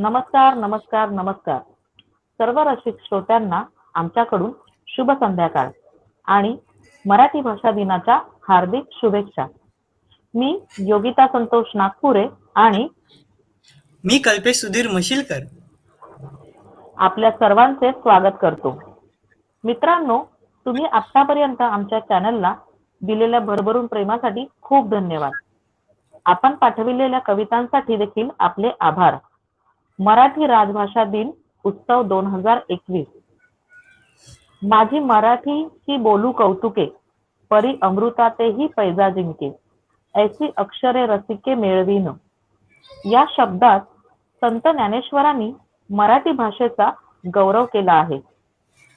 नमस्कार नमस्कार नमस्कार. सर्व रसिक श्रोत्यांना आमच्याकडून शुभ संध्याकाळ आणि मराठी भाषा दिनाच्या हार्दिक शुभेच्छा. मी योगिता संतोष नागपुरे आणि मी कल्पेश सुधीर मशिलकर आपल्या सर्वांचे स्वागत करतो. मित्रांनो तुम्ही आतापर्यंत आमच्या चॅनलला दिलेल्या भरभरून प्रेमासाठी खूप धन्यवाद. आपण पाठविलेल्या कवितांसाठी देखील आपले आभार. मराठी राजभाषा दिन उत्सव दोन हजार एकवीस. माझी मराठी ही बोलू कौतुके परी अमृतातेही पैजा जिंके ऐसी अक्षरे रसिके मेळवीन. या शब्दात संत ज्ञानेश्वरांनी मराठी भाषेचा गौरव केला आहे.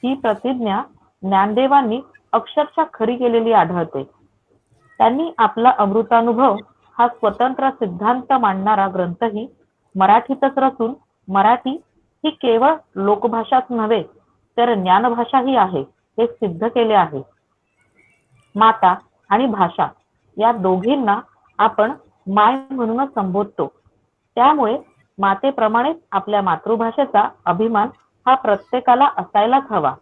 ही प्रतिज्ञा ज्ञानदेवांनी अक्षरशः खरी केलेली आढळते. त्यांनी आपला अमृतानुभव हा स्वतंत्र सिद्धांत मांडणारा ग्रंथही मराठीतच रचून मराठी ही केवळ लोकभाषाच नव्हे तर ज्ञानभाषाही आहे हे सिद्ध केले आहे. माता आणि भाषा या दोघींना आपण माय म्हणूनच संबोधतो. त्यामुळे मातेप्रमाणेच आपल्या मातृभाषेचा अभिमान हा प्रत्येकाला असायलाच हवा.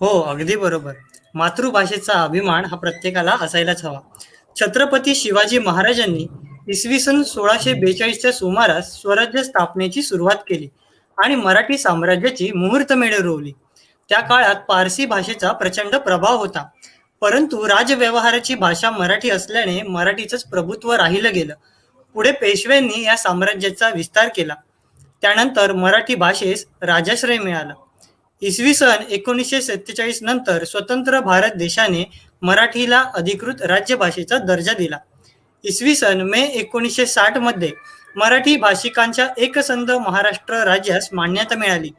हो अगदी बरोबर. मातृभाषेचा अभिमान हा प्रत्येकाला असायलाच हवा. छत्रपती शिवाजी महाराजांनी इसवी सन सोळाशे बेचाळीसच्या सुमारास स्वराज्य स्थापनेची सुरुवात केली आणि मराठी साम्राज्याची मुहूर्तमेढ रोवली. त्या काळात पारसी भाषेचा प्रचंड प्रभाव होता. परंतु राजव्यवहाराची भाषा मराठी असल्याने मराठीचंच प्रभुत्व राहिलं गेलं. पुढे पेशव्यांनी या साम्राज्याचा विस्तार केला. त्यानंतर मराठी भाषेस राजाश्रय मिळाला. इसवी सन एकोणीसशे सत्तेचाळीस नंतर स्वतंत्र भारत देशाने मराठीला अधिकृत राज्यभाषेचा दर्जा दिला. इसवी सन मे एकोणीसशे साठमध्ये मराठी भाषिकांच्या एकसंध महाराष्ट्र राज्यास मान्यता मिळाली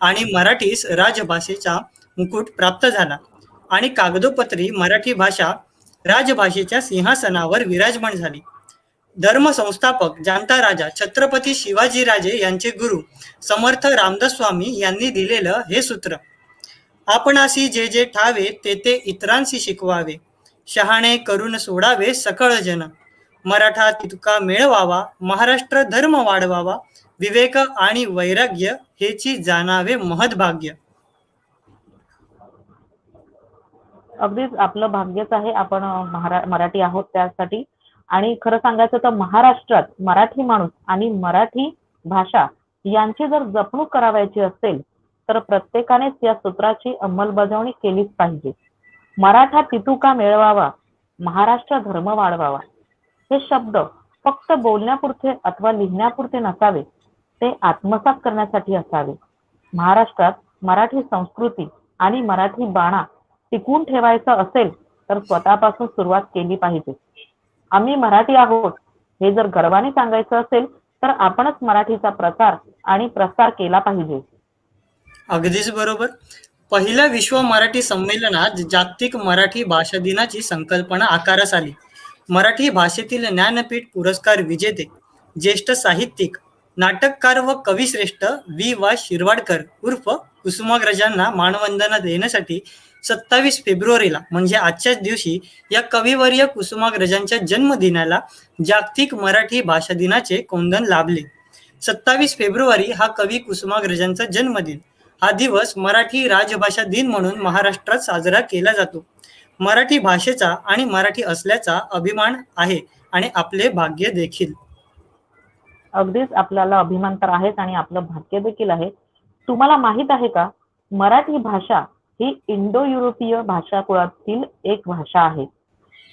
आणि मराठीस राजभाषेचा मुकुट प्राप्त झाला. आणि कागदोपत्री मराठी भाषा राजभाषेच्या सिंहासनावर विराजमान झाली. धर्म संस्थापक जाणता राजा छत्रपती शिवाजीराजे यांचे गुरु समर्थ रामदास स्वामी यांनी दिलेलं हे सूत्र आपणासी जे जे ठावे ते ते इतरांशी शिकवावे. शहाणे करून सोडावे सकळ जन. मराठा तितका मिळवावा महाराष्ट्र धर्म वाढवावा विवेक आणि वैराग्य हेची जाणावे महद्भाग्य अगदीच आपलं भाग्यच आहे आपण मराठी आहोत त्यासाठी. आणि खरं सांगायचं तर महाराष्ट्रात मराठी माणूस आणि मराठी भाषा यांची जर जपणूक करावायची असेल तर प्रत्येकानेच या सूत्राची अंमलबजावणी केलीच पाहिजे. मराठा तितुका मिळवावा महाराष्ट्र धर्म वाढवावा. हे शब्द फक्त बोलण्यापुरते अथवा लिहिण्यापुरते नसावे ते आत्मसात करण्यासाठी असावे. महाराष्ट्रात मराठी संस्कृती आणि मराठी बाणा टिकवून ठेवायचं असेल तर स्वतःपासून सुरुवात केली पाहिजे. आम्ही मराठी आहोत हे जर गर्वाने सांगायचं असेल तर आपणच मराठीचा प्रचार आणि प्रसार केला पाहिजे. अगदीच बरोबर. पहिल्या विश्व मराठी संमेलनात जागतिक मराठी भाषा दिनाची संकल्पना आकारास आली. मराठी भाषेतील ज्ञानपीठ पुरस्कार विजेते ज्येष्ठ साहित्यिक नाटककार व कविश्रेष्ठ वी वा. शिरवाडकर उर्फ कुसुमाग्रजांना मानवंदना देण्यासाठी सत्तावीस फेब्रुवारीला म्हणजे आजच्याच दिवशी या कविवर्य कुसुमाग्रजांच्या जन्मदिनाला जागतिक मराठी भाषा दिनाचे कोंदन लाभले. सत्तावीस फेब्रुवारी हा कवी कुसुमाग्रजांचा जन्मदिन. हा दिवस मराठी राजभाषा दिन म्हणून महाराष्ट्रात साजरा केला जातो. मराठी भाषेचा आणि मराठी असल्याचा अभिमान आहे आणि आपले भाग्य देखील. अगदीच आपल्याला अभिमान तर आहेच आणि आपलं भाग्य देखील आहे. तुम्हाला माहीत आहे का? मराठी भाषा ही इंडो युरोपीय भाषा कुळातील एक भाषा आहे.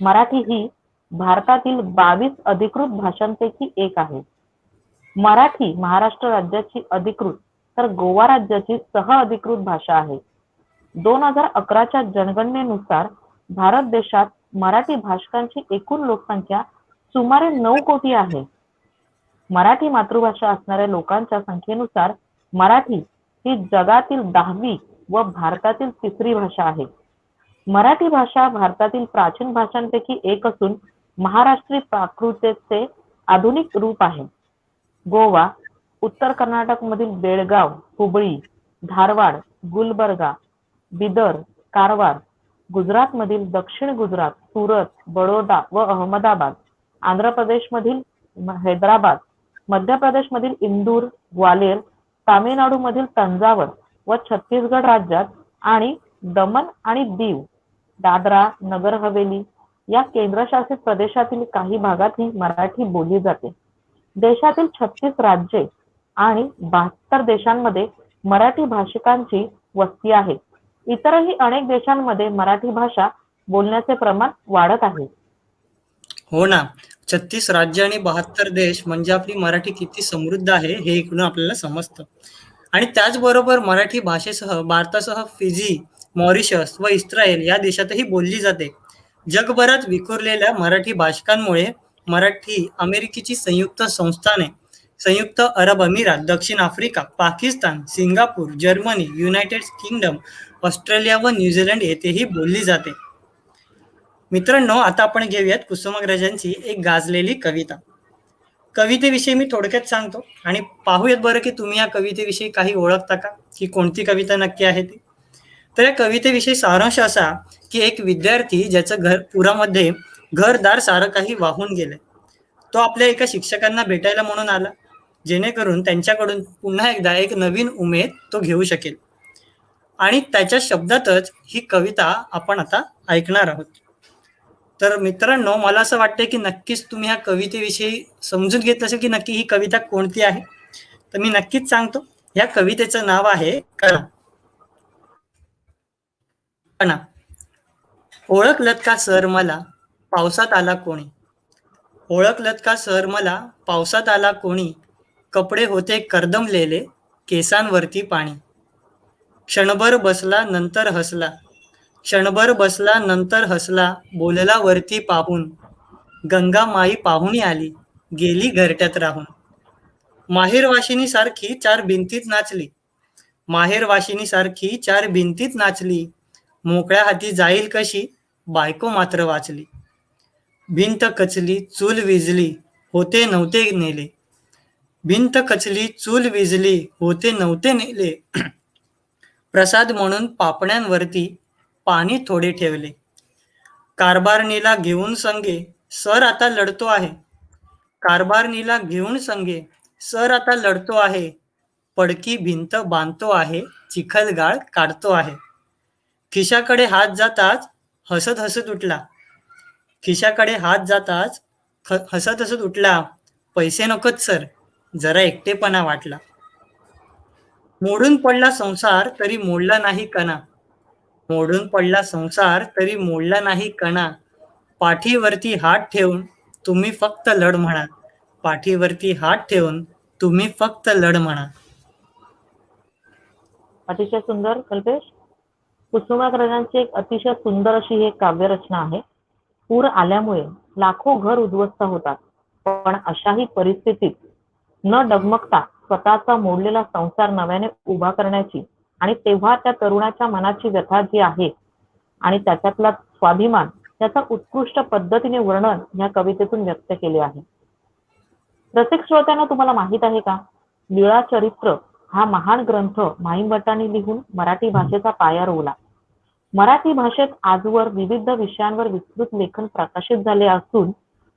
मराठी ही भारतातील बावीस अधिकृत भाषांपैकी एक आहे. मराठी महाराष्ट्र राज्याची अधिकृत तर गोवा राज्याची सह अधिकृत भाषा आहे. दोन हजार अकराच्या जनगणनेनुसार भारत देशात मराठी भाषकांची एकूण लोकसंख्या सुमारे नऊ कोटी आहे. मराठी मातृभाषा असणाऱ्या लोकांच्या संख्येनुसार मराठी ही जगातील दहावी व भारतातील तिसरी भाषा आहे. मराठी भाषा भारतातील प्राचीन भाषांपैकी एक असून महाराष्ट्री प्राकृतीचे आधुनिक रूप आहे. गोवा उत्तर कर्नाटक मधील बेळगाव हुबळी धारवाड गुलबर्गा बिदर कारवार गुजरातमधील दक्षिण गुजरात सुरत बडोदा व अहमदाबाद आंध्र प्रदेश मधील हैदराबाद मध्य प्रदेशमधील इंदूर ग्वालेर तामिळनाडूमधील तंजावर व छत्तीसगड राज्यात आणि दमन आणि दीव दादरा नगर हवेली या केंद्रशासित प्रदेशातील काही भागात ही मराठी बोलली जाते. देशातील छत्तीस राज्ये आणि बहात्तर देशांमध्ये मराठी भाषिकांची वस्ती आहे इतरही अनेक देशांमध्ये मराठी भाषा बोलण्याचे प्रमाण वाढत आहे. हो ना. छत्तीस राज्य आणि बहात्तर देश म्हणजे आपली मराठी किती समृद्ध आहे हे इकडून आपल्याला समजतं. आणि त्याचबरोबर मराठी भाषेसह भारतासह फिजी मॉरिशस व इस्रायल या देशातही बोलली जाते. जगभरात विखुरलेल्या मराठी भाषकांमुळे मराठी अमेरिकेची संयुक्त संस्थाने संयुक्त अरब अमिरात दक्षिण Africa Pakistan Singapore Germany United Kingdom Australia व न्यूझीलंड येथेही बोलली जाते. मित्रांनो आता आपण घेऊयात कुसुमाग्रजांची एक गाजलेली कविता. कवितेविषयी मी थोडक्यात सांगतो आणि पाहूयात बरं की तुम्ही या कवितेविषयी काही ओळखता का? की कोणती कविता नक्की आहे ती? तर या कवितेविषयी सारांश असा की एक विद्यार्थी ज्याचं घर पुरामध्ये घरदार सारं काही वाहून गेलंय. तो आपल्या एका शिक्षकांना भेटायला म्हणून आला. जेणेकरून त्यांच्याकडून पुन्हा एकदा एक नवीन उमेद तो घेऊ शकेल. आणि त्याच्या शब्दातच ही कविता आपण आता ऐकणार आहोत. तर मित्रांनो मला असं वाटतं की नक्कीच तुम्ही ह्या कवितेविषयी समजून घेतलं असेल की नक्की ही कविता कोणती आहे? तर मी नक्कीच सांगतो. या कवितेचं नाव आहे कणा कणा ओळखलत का सर मला? पावसात आला कोणी? ओळखलत का सर मला? पावसात आला कोणी? कपडे होते कर्दमलेले केसांवरती पाणी. क्षणभर बसला नंतर हसला. क्षणभर बसला नंतर हसला बोलला वरती पाहून. गंगा माई पाहुणी आली गेली घरट्यात राहून. माहेरवाशिनी सारखी चार भिंतीत नाचली. माहेरवाशिनी सारखी चार भिंतीत नाचली. मोकळ्या हाती जाईल कशी बायको मात्र वाचली. भिंत कचली चूल विजली होते नव्हते नेले. भिंत कचली चूल विजली होते नव्हते नेले. प्रसाद म्हणून पापण्यांवरती पाणी थोडे ठेवले. कारभारणीला घेऊन संगे सर आता लढतो आहे. कारभारणीला घेऊन संगे सर आता लढतो आहे. पडकी भिंत बांधतो आहे चिखलगाळ काढतो आहे. खिशाकडे हात जाताच हसत हसत उठला. खिशाकडे हात जाताच ख- हसत हसत उठला. पैसे नकोच सर. जरा एकटेपणा वाटला. मोडून पडला संसार तरी मोडला नाही कणा. मोडून पडला संसार तरी मोडला नाही कणा. पाठीवरती हात ठेवून तुम्ही फक्त लढ म्हणा. पाठीवरती हात ठेवून तुम्ही फक्त लढ म्हणा. अतिशय सुंदर कल्पेश. कुसुमाग्रजांची एक अतिशय सुंदर अशी ही एक काव्यरचना आहे. पूर आल्यामुळे लाखो घर उद्ध्वस्त होतात. पण अशाही परिस्थितीत न डगमगता स्वतःचा मोडलेला संसार नव्याने उभा करण्याची आणि तेव्हा त्या तरुणाच्या मनाची व्यथा जी आहे आणि त्याच्यातला स्वाभिमान त्याचा उत्कृष्ट पद्धतीने वर्णन या कवितेतून व्यक्त केले आहे. प्रत्येक श्रोत्यांना तुम्हाला माहीत आहे का? लीळा चरित्र हा महान ग्रंथ माईभटांनी लिहून मराठी भाषेचा पाया रोवला. मराठी भाषेत आजवर विविध विषयांवर विस्तृत लेखन प्रकाशित झाले असून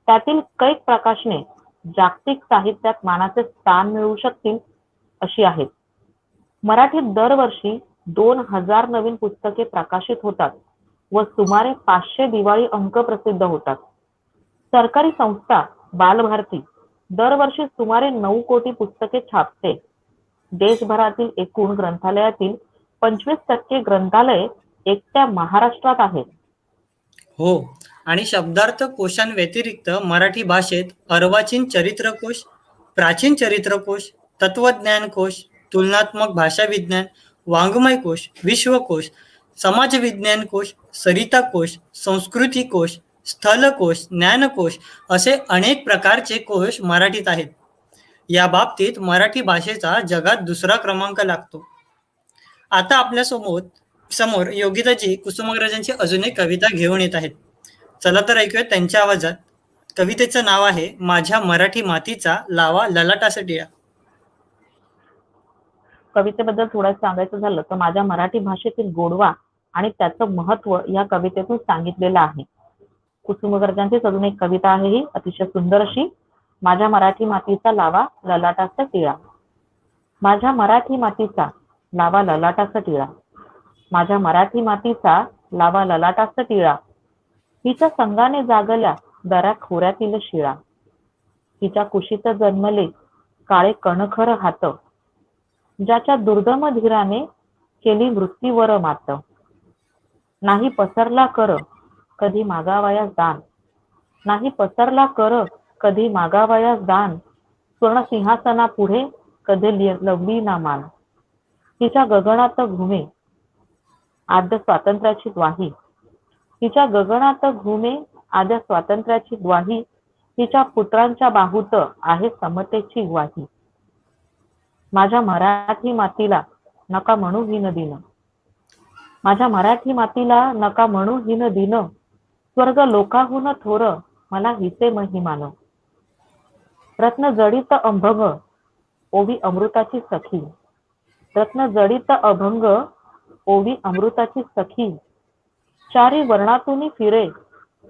त्यातील कैक प्रकाशने जागतिक साहित्यात मानाचे स्थान मिळवू शकतील अशी आहेत. मराठीत दरवर्षी दोन हजार नवीन पुस्तके प्रकाशित होतात व सुमारे पाचशे दिवाळी अंक प्रसिद्ध होतात. सरकारी संस्था बालभारती दरवर्षी सुमारे नऊ कोटी पुस्तके छापते. देशभरातील एकूण ग्रंथालयातील पंचवीस टक्के ग्रंथालय एकट्या महाराष्ट्रात आहेत. हो आणि शब्दार्थ कोशांव्यतिरिक्त मराठी भाषेत अर्वाचीन चरित्रकोश प्राचीन चरित्रकोश तत्वज्ञान कोश तुलनात्मक भाषा विज्ञान वाङ्मय कोश विश्वकोश समाज विज्ञान कोश सरिता कोश संस्कृती कोश स्थलकोश ज्ञानकोश असे अनेक प्रकारचे कोश मराठीत आहेत. या बाबतीत मराठी भाषेचा जगात दुसरा क्रमांक लागतो. आता आपल्यासमोर समोर समोर योगिताजी कुसुमाग्रजांची अजून एक कविता घेऊन येत आहेत. चला तर ऐकूया त्यांच्या आवाजात. कवितेचं नाव आहे माझ्या मराठी मातीचा लावा ललाटासाठी कवितेबद्दल थोडं सांगायचं झालं तर माझ्या मराठी भाषेतील गोडवा आणि त्याचं महत्त्व या कवितेतून सांगितलेलं आहे. कुसुमगर्जांचीच अजून एक कविता आहे ही अतिशय सुंदर अशी माझ्या मराठी मातीचा लावा ललाटाचा टिळा माझ्या मराठी मातीचा लावा ललाटाचा टिळा माझ्या मराठी मातीचा लावा ललाटाचा टिळा हिच्या संगाने जागल्या दऱ्या खोऱ्यातील शिळा. हिच्या कुशीत जन्मले काळे कणखर हात ज्याच्या दुर्दम धीराने केली मृत्यूवर मात. नाही पसरला कर कधी मागावयास दान. नाही पसरला कर कधी मागावयास दान. स्वर्ण सिंहासना पुढे कधी लवली ना मान. तिच्या गगनात घुमे. आद्य स्वातंत्र्याची ग्वाही. तिच्या गगनात घुमे आद्या स्वातंत्र्याची ग्वाही तिच्या पुत्रांच्या बाहूत आहे समतेची ग्वाही. माझ्या मराठी मातीला नका म्हणू हिन दिन. माझ्या मराठी मातीला नका म्हणू हिन दिन. स्वर्ग लोकाहून थोर मला हिसे महिमान. रत्न जडित अभंग ओवी अमृताची सखी. रत्न जडित अभंग ओवी अमृताची सखी. चारी वर्णातून फिरे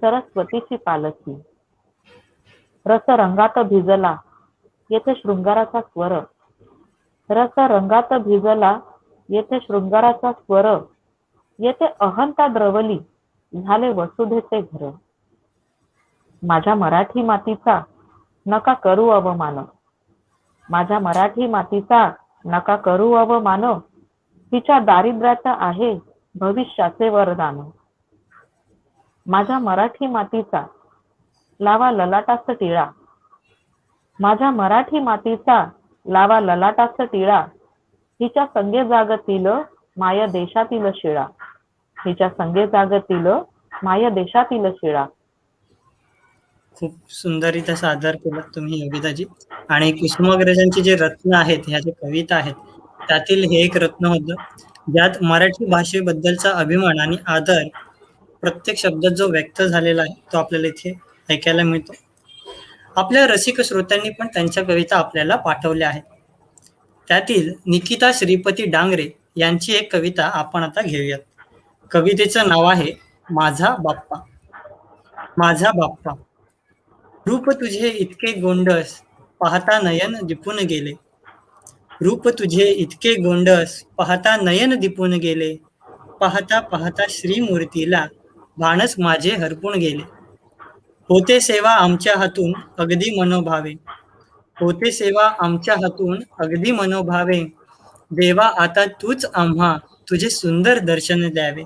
सरस्वतीची पालखी. रस रंगात भिजला येथे शृंगाराचा स्वर. रस रंगात भिजला येथे शृंगाराचा स्वर. येथे अहंता द्रवली झाले वसुधेचे घर. माझ्या मराठी मातीचा नका करू अवमान. माझ्या मराठी मातीचा नका करू अवमान. तिच्या दारिद्र्यात आहे भविष्याचे वरदान. माझ्या मराठी मातीचा लावा ललाटास टिळा. माझ्या मराठी मातीचा लावा ललाटास टिळा. हिच्या संगे जागतील माय देशातील शिळा. हिच्या संगे जागतील माय देशातील शिळा. खूप सुंदररित्या सादर केलं तुम्ही योगिताजी. आणि कुसुमाग्रजांची जे रत्न आहेत ह्या ज्या कविता आहेत त्यातील हे एक रत्न होतं. ज्यात मराठी भाषेबद्दलचा अभिमान आणि आदर प्रत्येक शब्दात जो व्यक्त झालेला आहे तो आपल्याला इथे ऐकायला मिळतो. आपल्या रसिक श्रोत्यांनी पण त्यांच्या कविता आपल्याला पाठवल्या आहेत. त्यातील निकिता श्रीपती डांगरे यांची एक कविता आपण आता घेऊयात. कवितेचं नाव आहे माझा बाप्पा. माझा बाप्पा रूप तुझे इतके गोंडस पाहता नयन दिपून गेले. रूप तुझे इतके गोंडस पाहता नयन दिपून गेले. पाहता पाहता श्रीमूर्तीला भानस माझे हरपून गेले. होते सेवा आमच्या हातून अगदी मनोभावे. होते सेवा आमच्या हातून अगदी मनोभावे. देवा आता तूच आम्हा तुझे सुंदर दर्शन द्यावे.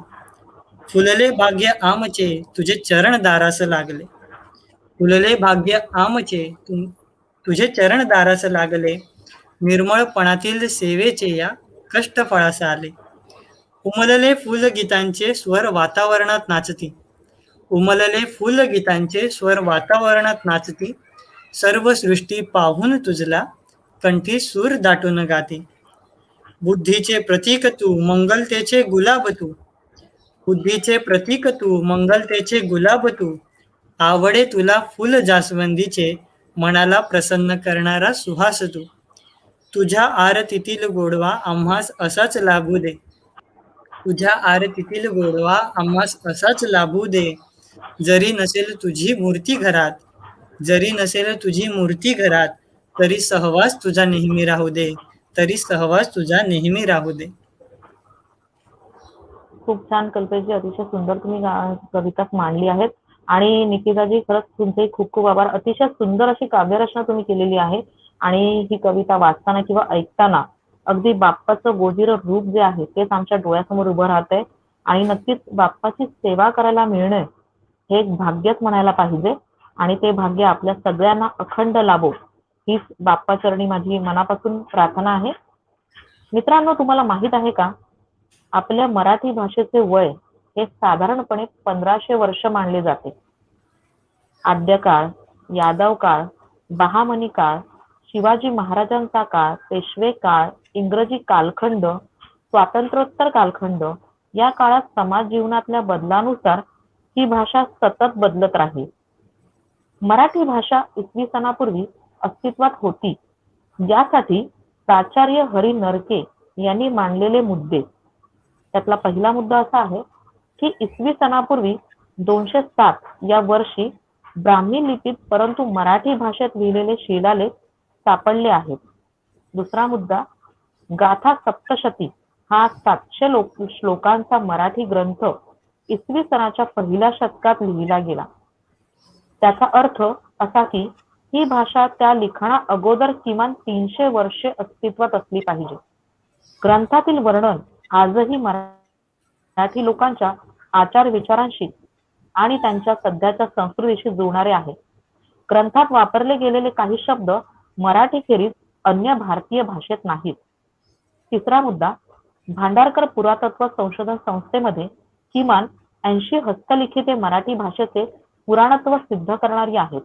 फुलले भाग्य आमचे तुझे चरण दारास लागले. फुलले भाग्य आमचे तुझे चरण दारास लागले. निर्मळपणातील सेवेचे या कष्ट फळास आले. उमलले फुल गीतांचे स्वर वातावरणात नाचती. उमलले फुल गीतांचे स्वर वातावरणात नाचती. सर्व सृष्टी पाहून तुझला कंठी सूर दाटून गाते. बुद्धीचे प्रतीक तू मंगलतेचे गुलाब तू. बुद्धीचे प्रतीक तू मंगलतेचे गुलाब तू. आवडे तुला फुल जास्वंदीचे मनाला प्रसन्न करणारा सुहास तू. तुझ्या आरतीतील गोडवा आम्हास असाच लाभू दे. तुझ्या आरतीतील गोडवा आम्हास असाच लाभू दे. जरी नसेल तुझी मूर्ती घरात जरी नसेल तुझी मूर्ती घरात तरी सहवास तुझा नेहमी राहू दे तरी सहवास तुझा नेहमी राहू दे. खूप छान कल्पेशजी अतिशय सुंदर तुम्ही कविता मांडली आहेत. आणि निकिताजी खरंच तुमचे खूप खूप आभार. अतिशय सुंदर अशी काव्यरचना तुम्ही केलेली आहे. आणि ही कविता वाचताना किंवा ऐकताना अगदी बाप्पाचं गोजीर रूप जे आहे तेच आमच्या डोळ्यासमोर उभं राहतंय. आणि नक्कीच बाप्पाची सेवा करायला मिळणं हे एक भाग्यच म्हणायला पाहिजे. आणि ते भाग्य आपल्या सगळ्यांना अखंड लाभो. हीच बाप्पाचरणी माझी मनापासून प्रार्थना आहे. मित्रांनो तुम्हाला माहीत आहे का? आपल्या मराठी भाषेचे वय हे साधारणपणे पंधराशे वर्ष मानले जाते. आद्यकाळ यादव काळ बहामनी काळ शिवाजी महाराजांचा काळ पेशवे काळ इंग्रजी कालखंड स्वातंत्र्योत्तर कालखंड या काळात समाज जीवनातल्या बदलानुसार ही भाषा सतत बदलत राहील. मराठी भाषा इसवी सणापूर्वी अस्तित्वात होती. यासाठी प्राचार्य हरी नरके यांनी मांडलेले मुद्दे. त्यातला पहिला मुद्दा असा आहे की इसवी सणापूर्वी दोनशे सात या वर्षी ब्राह्मी लिपीत परंतु मराठी भाषेत लिहिलेले शिलालेख सापडले आहेत. दुसरा मुद्दा गाथा सप्तशती हा सातशे लोक श्लोकांचा मराठी ग्रंथ इसवी सनाच्या पहिल्या शतकात लिहिला गेला. त्याचा अर्थ असा की ही भाषा त्या लिखाणा अगोदर किमान तीनशे वर्षे अस्तित्वात असली पाहिजे. ग्रंथातील वर्णन आजही मराठी लोकांच्या आचार विचारांशी आणि त्यांच्या सध्याच्या संस्कृतीशी जुळणारे आहे. ग्रंथात वापरले गेलेले काही शब्द मराठीखेरीज अन्य भारतीय भाषेत नाहीत. तिसरा मुद्दा भांडारकर पुरातत्व संशोधन संस्थेमध्ये किमान ऐंशी हस्तलिखिते मराठी भाषेचे पुराणत्व सिद्ध करणारी आहेत.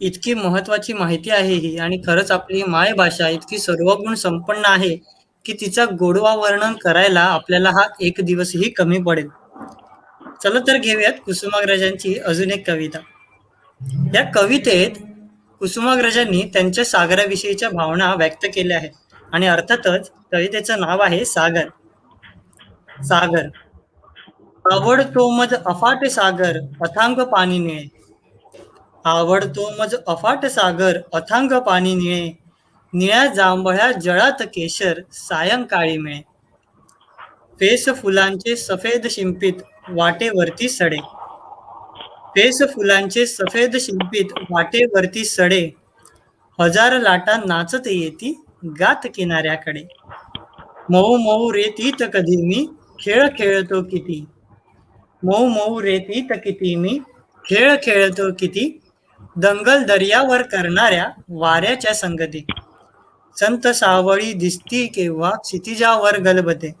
इतकी महत्वाची माहिती आहे ही आणि खरंच आपली मायभाषा इतकी सर्वगुण संपन्न आहे की तिचा गोडवा वर्णन करायला आपल्याला हा एक दिवसही कमी पडेल. चला तर घेऊयात कुसुमाग्रजांची अजून एक कविता. या कवितेत कुसुमाग्रजांनी त्यांच्या सागराविषयीच्या भावना व्यक्त केल्या आहेत. आणि अर्थातच कवितेचं नाव आहे सागर. सागर. आवडतो मज अफाट सागर अथांग पाणी निळे आवडतो मज अफाट सागर अथांग पाणी निळे निळ्या जांभळ्या जळात केशर सायंकाळी मिळे फेस फुलांचे सफेद शिंपित वाटेवरती सडे. फेस फुलांचे सफेद शिंपीत वाटेवरती सडे. हजार लाटा नाचत येती गात किनाऱ्याकडे. मऊ मऊ रेतीत कधी मी खेळ खेळतो किती. मऊ मऊ रेतीत किती मी खेळ खेळतो किती. दंगल दर्यावर करणाऱ्या वाऱ्याच्या संगती. संत सावळी दिसती केव्हा क्षितिजावर गलबते.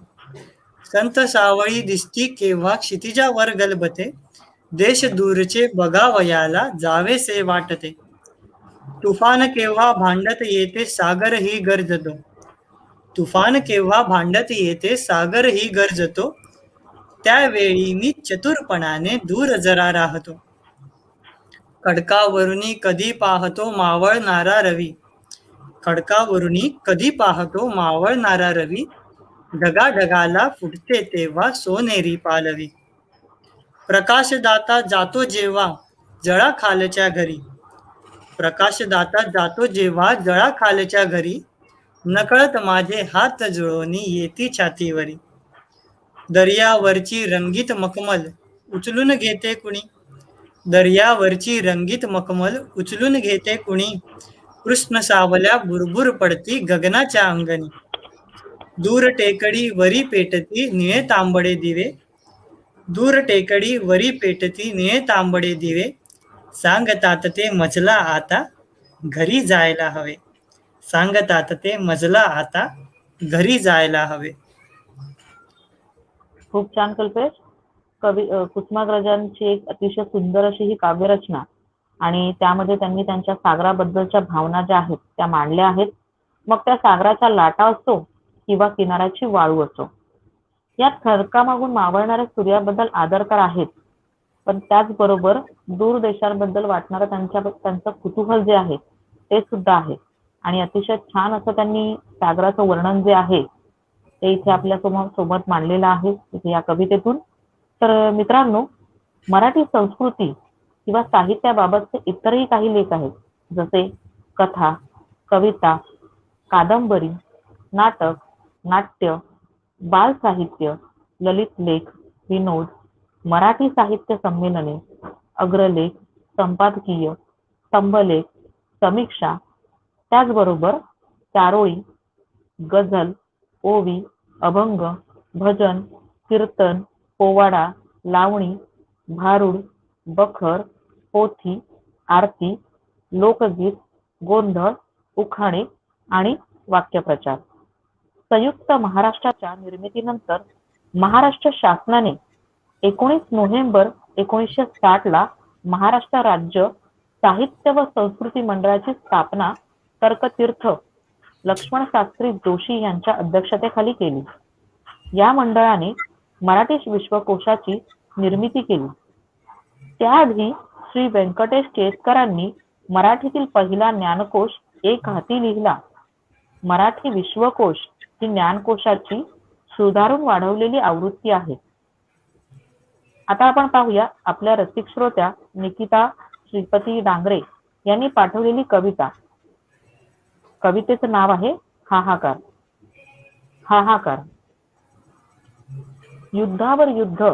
संत सावळी दिसती केव्हा क्षितिजावर गलबते. देश दूरचे बघावयाला जावेसे वाटते. तुफान केव्हा भांडत येते सागर ही गरजतो. तुफान केव्हा भांडत येते सागर ही गरजतो. त्यावेळी मी चतुरपणाने दूर जरा राहतो. खडकावरुनी कधी पाहतो मावळणारा रवी. खडकावरुनी कधी पाहतो मावळणारा रवी. ढगा ढगाला फुटते तेव्हा सोनेरी पालवी. प्रकाशदाता जातो जेव्हा जळा खालच्या घरी. प्रकाशदाता जातो जेव्हा जळा खालच्या घरी. नकळत माझे हात जुळवणी येती छातीवरी. दर्यावरची रंगीत मखमल उचलून घेते कुणी? दर्यावरची रंगीत मखमल उचलून घेते कुणी? कृष्ण सावल्या बुरबुर पडती गगनाच्या अंगणी. दूर टेकडी वरी पेटती निळे तांबडे दिवे. दूर टेकडी वरी पेटती ने तांबडे दिवे सांगतात ते मजला आता घरी जायला हवे सांगतात ते मजला आता घरी जायला हवे खूप छान कल्पेश कवी कुसुमाग्रजांची एक अतिशय सुंदर अशी ही काव्यरचना आणि त्यामध्ये त्यांनी त्यांच्या सागराबद्दलच्या भावना ज्या आहेत त्या मांडल्या आहेत. मग त्या सागराचा लाटा असो किंवा किनाऱ्याची वाळू असो या खडकामागून मावळणाऱ्या सूर्याबद्दल आदर तर आहेत. पण त्याचबरोबर दूर देशांबद्दल वाटणारं त्यांच्या त्यांचं कुतूहल जे आहे ते सुद्धा आहे. आणि अतिशय छान असं त्यांनी सागराचं वर्णन जे आहे ते इथे आपल्यासमोर सोबत मांडलेलं आहे इथे या कवितेतून. तर मित्रांनो मराठी संस्कृती किंवा साहित्याबाबतचे इतरही काही लेख आहेत जसे कथा कविता कादंबरी नाटक नाट्य बाल साहित्य ललित लेख विनोद मराठी साहित्य संमेलने अग्रलेख संपादकीय स्तंभलेख समीक्षा त्याचबरोबर चारोळी गझल ओवी अभंग भजन कीर्तन पोवाडा लावणी भारुड बखर पोथी आरती लोकगीत गोंधळ उखाणे आणि वाक्यप्रचार. संयुक्त महाराष्ट्राच्या निर्मितीनंतर महाराष्ट्र शासनाने एकोणीस नोव्हेंबर एकोणीसशे साठ ला महाराष्ट्र राज्य साहित्य व संस्कृती मंडळाची स्थापना तर्कतीर्थ लक्ष्मण शास्त्री जोशी यांच्या अध्यक्षतेखाली केली. या मंडळाने मराठी विश्वकोशाची निर्मिती केली. त्याआधी श्री व्यंकटेश केसकरांनी मराठीतील पहिला ज्ञानकोश एक हाती लिहिला. मराठी विश्वकोश ही ज्ञानकोशाची सुधारून वाढवलेली आवृत्ती आहे. आता आपण पाहूया आपल्या रसिक श्रोत्या निकिता श्रीपती डांगरे यांनी पाठवलेली कविता. कवितेचं नाव आहे हाहाकार. हाहाकार. युद्धावर युद्ध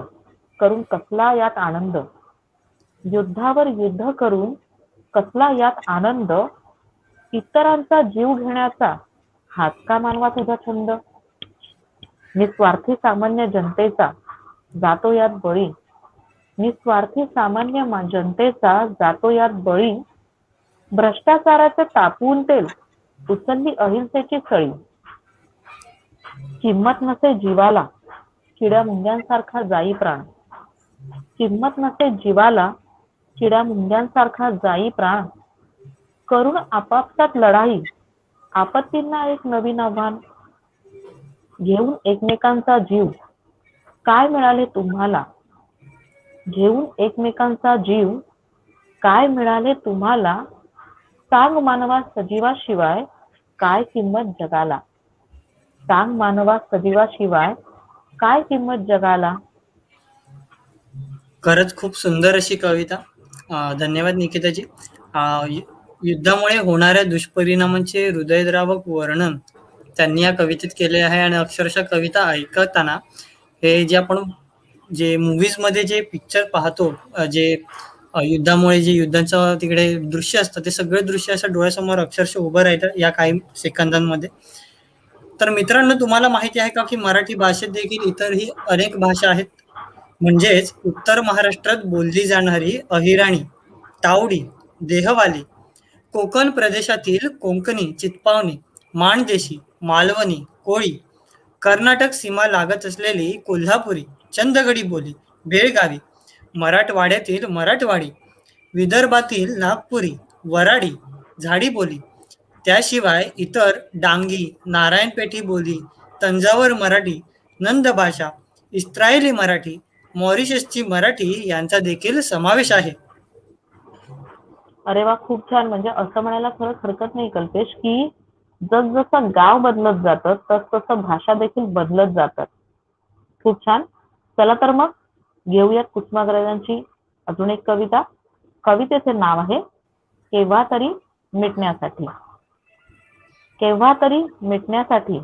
करून कसला यात आनंद? युद्धावर युद्ध करून कसला यात आनंद? इतरांचा जीव घेण्याचा हाच का मानवा तुझा छंद? निस्वार्थी सामान्य जनतेचा जातो यात बळी. निस्वार्थी सामान्य जनतेचा जातो यात बळी. भ्रष्टाचाराचे तापवून तेल उचलली अहिंसेची सळी. किंमत नसे जीवाला किड्या मुंग्यांसारखा जाई प्राण. किंमत नसे जीवाला किड्या मुंग्यांसारखा जाई प्राण. करून आपापसात लढाई आपत्तींना एक नवीन आव्हान. घेऊन एकमेकांचा जीव. काय मिळाले तुम्हाला? घेऊन एकमेकांचा जीव. काय मिळाले तुम्हाला? सांग मानवा सजीवाशिवाय काय किंमत जगाला? सांग मानवा सजीवाशिवाय काय किंमत जगाला? खरंच खूप सुंदर अशी कविता. धन्यवाद निकिताजी. युद्धामुळे होणाऱ्या दुष्परिणामांचे हृदयद्रावक वर्णन त्यांनी या कवितेत केले आहे आणि अक्षरशः कविता ऐकताना हे जे आपण जे मूवीजमध्ये जे पिक्चर पाहतो जे युद्धामुळे जे युद्धाचं तिकडे दृश्य असतं ते सगळे दृश्य असं डोळ्यासमोर अक्षरशः उभं राहतं या काही सेकंदांमध्ये. तर मित्रांनो तुम्हाला माहिती आहे का की मराठी भाषेत देखील इतरही अनेक भाषा आहेत? म्हणजेच उत्तर महाराष्ट्रात बोलली जाणारी अहिराणी तावडी देहवाली कोकण प्रदेशातील कोंकणी चितपावणी माणदेशी मालवणी कोळी कर्नाटक सीमा लागत असलेली कोल्हापुरी चंदगडी बोली बेळगावी मराठवाड्यातील मराठवाडी विदर्भातील नागपुरी वराडी झाडी बोली त्याशिवाय इतर डांगी नारायणपेठी बोली तंजावर मराठी नंद भाषा इस्रायली मराठी मॉरिशसची मराठी यांचा देखील समावेश आहे. अरे वा खूप छान. म्हणजे असं म्हणायला खरंच हरकत नाही कल्पेश की जसजसं गाव बदलत जातं तस तसं भाषा देखील बदलत जातात. खूप छान. चला तर मग घेऊयात कुसुमाग्रजांची अजून एक कविता. कवितेचे नाव आहे केव्हा तरी मिटण्यासाठी. केव्हा तरी मिटण्यासाठी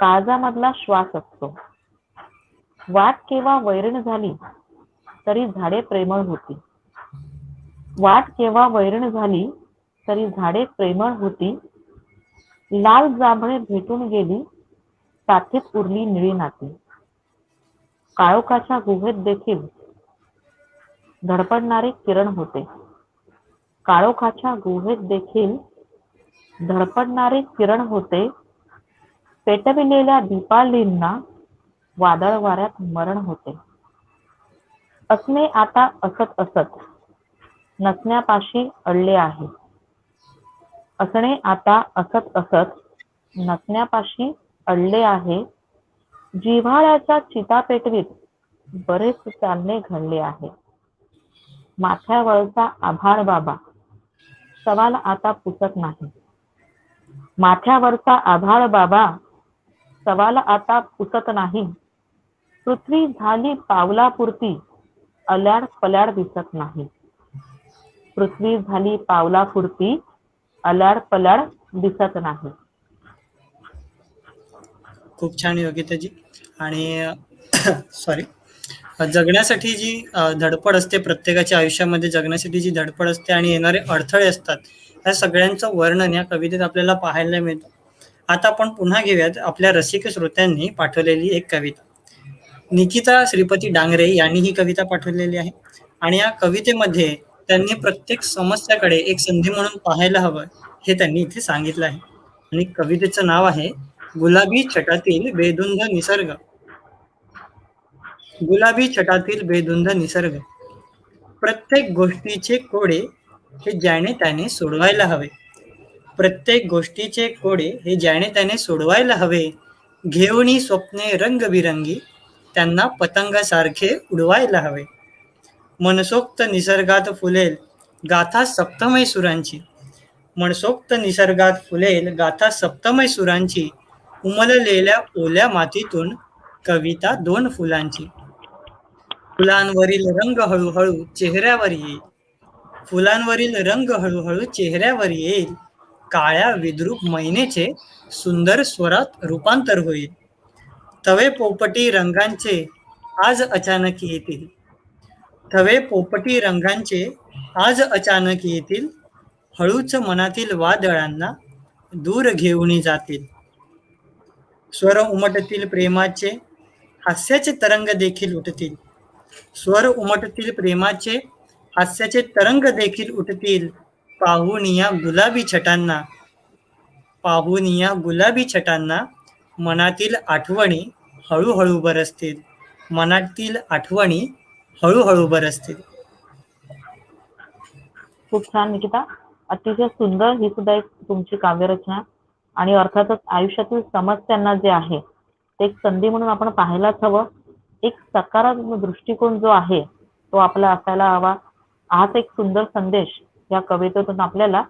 काळजामधला श्वास असतो. वाट केव्हा वैरण झाली तरी झाडे प्रेमळ होती. वाट केव्हा वैरण झाली तरी झाडे प्रेमळ होती. लाल जांभळे भेटून गेली साथीत उरली निळी नाती. काळोखाच्या गुहेत देखील धडपडणारे किरण होते. काळोखाच्या गुहेत देखील धडपडणारे किरण होते. पेटविलेल्या दीपालींना वादळ वाऱ्यात मरण होते. असणे आता असत असत. नसण्यापाशी अडले आहे. असणे आता असत असत नसण्यापाशी अडले आहे. जिव्हाळ्याच्या चितापेटवीत बरेच चालणे घडले आहे. माथ्यावरचा आभाळ बाबा सवाल आता पुसत नाही. माथ्यावरचा आभाळ बाबा सवाल आता पुसत नाही. पृथ्वी झाली पावलापुरती अल्याड पल्याड दिसत नाही. पृथ्वी झाली पावलापुरती अलाड पलाड दिसत नाही. खूप छान योग्यताजी आणि सॉरी जगण्यासाठी जी धडपड असते प्रत्येकाच्या आयुष्यामध्ये जगण्यासाठी जी धडपड असते आणि येणारे अडथळे असतात या सगळ्यांचं वर्णन या कवितेत आपल्याला पाहायला मिळतं. आता आपण पुन्हा घेऊयात आपल्या रसिक श्रोत्यांनी पाठवलेली एक कविता. निकिता श्रीपती डांगरे यांनी ही कविता पाठवलेली आहे. आणि या कवितेमध्ये त्यांनी प्रत्येक समस्याकडे एक संधी म्हणून पाहायला हवं हे त्यांनी इथे सांगितलं आहे. आणि कवितेचं नाव आहे गुलाबी छटातील बेधुंद निसर्ग. गुलाबी छटातील बेधुंद निसर्ग. प्रत्येक गोष्टीचे कोडे हे ज्याने त्याने सोडवायला हवे. प्रत्येक गोष्टीचे कोडे हे ज्याने त्याने सोडवायला हवे. घेऊनी स्वप्ने रंगबिरंगी त्यांना पतंगासारखे उडवायला हवे. मनसोक्त निसर्गात फुलेल गाथा सप्तमय सुरांची मनसोक्त निसर्गात फुलेल गाथा सप्तमय सुरांची उमललेल्या ओल्या मातीतून कविता दोन फुलांची. फुलांवरील रंग हळूहळू चेहऱ्यावर येईल. फुलांवरील रंग हळूहळू चेहऱ्यावर येईल. काळ्या विद्रूप मैनेचे सुंदर स्वरात रूपांतर होईल. तवे पोपटी रंगांचे आज अचानक येतील. थवे पोपटी रंगांचे आज अचानक येतील. हळूच मनातील वादळांना दूर घेऊन जातील. स्वर उमटतील प्रेमाचे हास्याचे तरंग देखील उठतील. स्वर उमटतील प्रेमाचे हास्याचे तरंग देखील उठतील. पाहून या गुलाबी छटांना पाहून या गुलाबी छटांना मनातील आठवणी हळूहळू बरसतील. मनातील आठवणी हळूहळू बरसतील खूप छान निकिता. अतिशय सुंदर ही सुद्धा एक तुमची काव्यरचना आणि अर्थातच आयुष्यातील समस्यांना जे आहे ते एक संधी म्हणून आपण पाहायलाच हवं. एक सकारात्मक दृष्टिकोन जो आहे तो आपला असायला हवा. हाच एक सुंदर संदेश या कवितेतून आपल्याला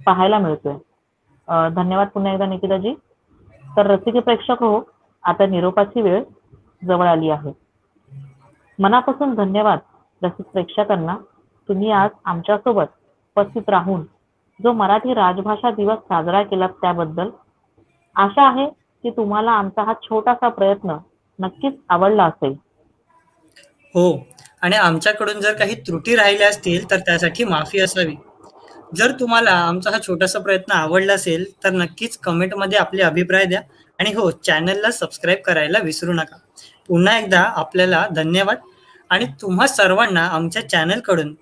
पाहायला मिळतोय. धन्यवाद पुन्हा एकदा निकिताजी. तर रसिक प्रेक्षक हो आता निरोपाची वेळ जवळ आली आहे. मनापासून धन्यवाद रसिक प्रेक्षकांना. तुम्ही आज आमच्यासोबत उपस्थित राहून जो मराठी राजभाषा दिवस साजरा केला त्याबद्दल आशा आहे की तुम्हाला आमचा हा छोटासा प्रयत्न नक्कीच आवडला असेल. हो आणि आमच्याकडून जर काही त्रुटी राहिल्या असतील तर त्यासाठी माफी असावी. जर तुम्हाला आमचा हा छोटासा प्रयत्न आवडला असेल तर नक्कीच कमेंटमध्ये आपले अभिप्राय द्या. आणि हो चॅनलला सबस्क्राईब करायला विसरू नका. पुन्हा एकदा आपल्याला धन्यवाद. आणि तुम्हा सर्वांना आमच्या चॅनलकडून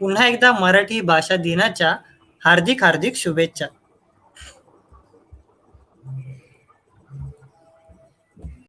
पुन्हा एकदा मराठी भाषा दिनाच्या हार्दिक हार्दिक शुभेच्छा.